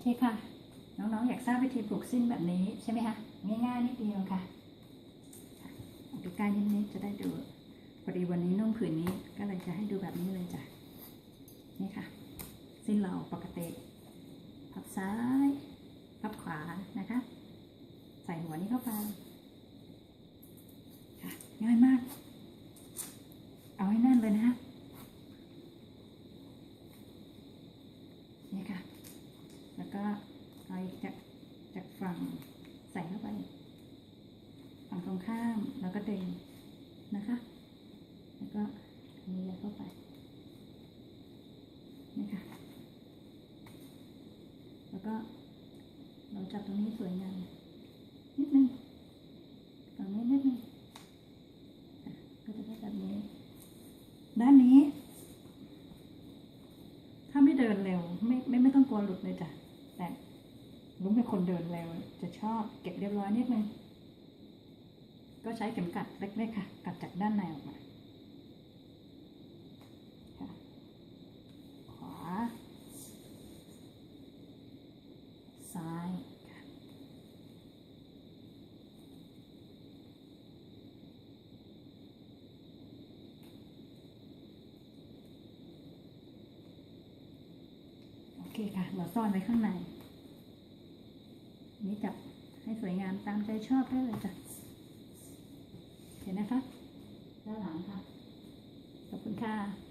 เคค่ะ น้องๆ อยากทราบวิธีปลูกสิ้นแบบนี้ใช่ไหมคะ ง่ายๆนิดเดียวค่ะค่ะเอาดูใกล้นิดๆจะได้ดูพอดีวันนี้นุ่งผืนนี้ก็เลยจะให้ดูแบบนี้เลยจ้ะ นี่ค่ะ สิ้นเราปกติพับซ้ายพับขวานะคะ ใส่หัวนี้เข้าไปค่ะง่ายมาก เอาให้แน่นเลยนะฮะนี่ค่ะ แล้ว ก็เอาอีกจากจากฝั่งใส่เข้าไป ฝั่งตรงข้ามแล้วก็ดึงนะคะ แล้วก็อันนี้เข้าไปนี่ค่ะ แล้วก็เราจับตรงนี้สวยงามนิดนึงฝั่งนี้นิดนึงอะก็จะได้แบบนี้ ด้านนี้ ถ้าไม่เดินเร็ว ไม่ไม่ไม่ต้องกลัวหลุดเลยจ้ะ แต่ลุงเป็นคนเดินเร็วจะชอบเก็บเรียบร้อยนิดนึง ก็ใช้เข็มกัดเล็กๆค่ะ กัดจากด้านในออกมาค่ะขวา ซ้ายค่ะโอเคค่ะเราซ่อนไว้ข้างใน นี่จับให้สวยงามตามใจชอบได้เลยจ้ะ เห็นนะคะ ด้านหลังค่ะ ขอบคุณค่ะ